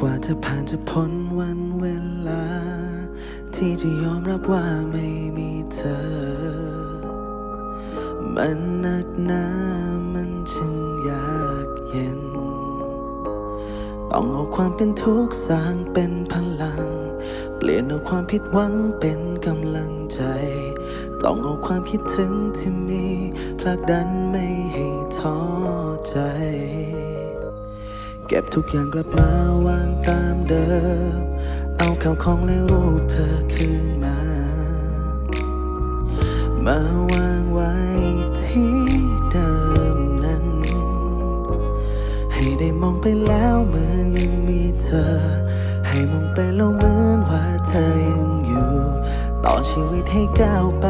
กว่าจะผ่านจะพ้นวันเวลา ที่จะยอมรับว่าไม่มีเธอ มันหนักหนามันช่างยากเย็น ต้องเอาความเป็นทุกข์สร้างเป็นพลัง เปลี่ยนเอาความผิดหวังเป็นกำลังใจ ต้องเอาความคิดถึงที่มีผลักดันไม่ให้ท้อใจ เก็บทุกอย่างกลับมาวางตามเดิม เอาข่าวของและรูปเธอคืนมา มาวางไว้ที่เดิมนั้น ให้ได้มองไปแล้วเหมือนยังมีเธอ ให้มองไปแล้วเหมือนว่าเธอยังอยู่ ต่อชีวิตให้ก้าวไป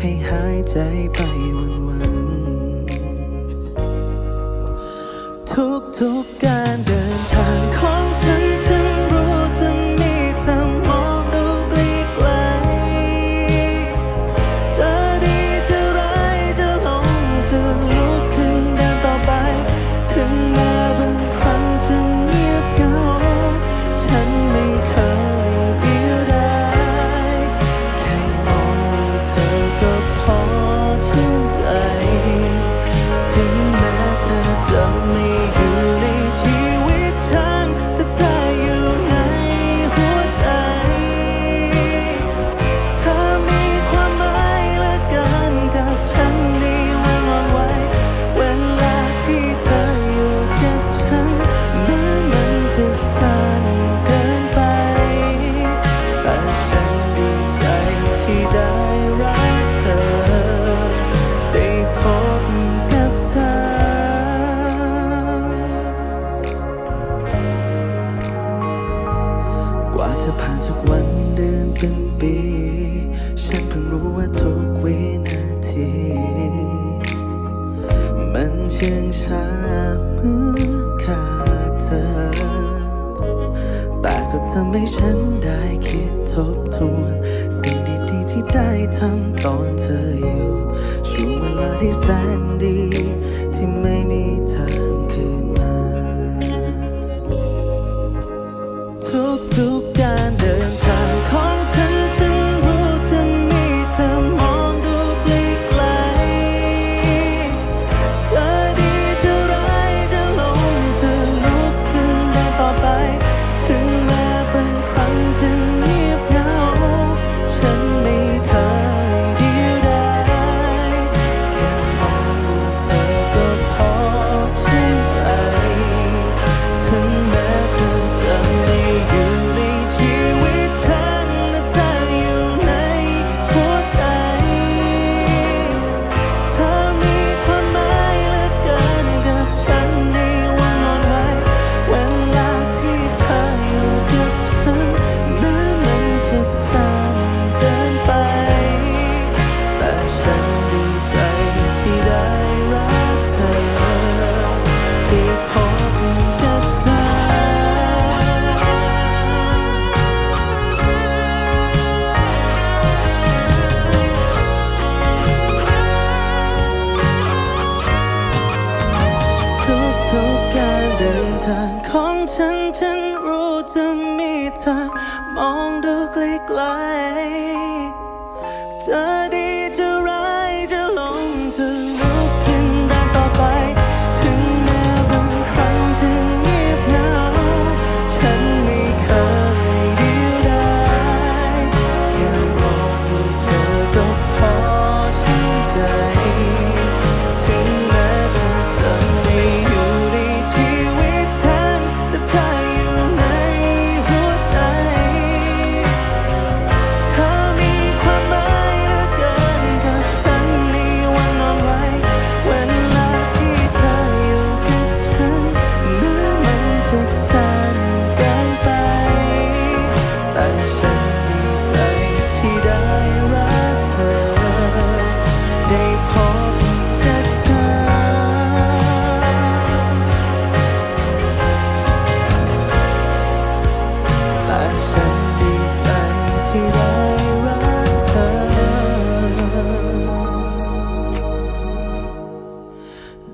ให้หายใจไปวันวัน ทุกทุกการเดิน กว่าจะผ่านจากวันเดือนเป็นปี ฉันเพิ่งรู้ว่าทุกวินาที มันเชื่องช้าเมื่อขาดเธอ แต่ก็ทำให้ฉันได้คิดทบทวน สิ่งดีๆที่ได้ทำตอนเธออยู่ ช่วงเวลาที่แสนดีที่ไม่มี จะมีเธอมองดูไกลๆเธอ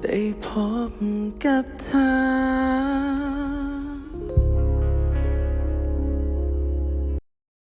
ได้พบกับเธอ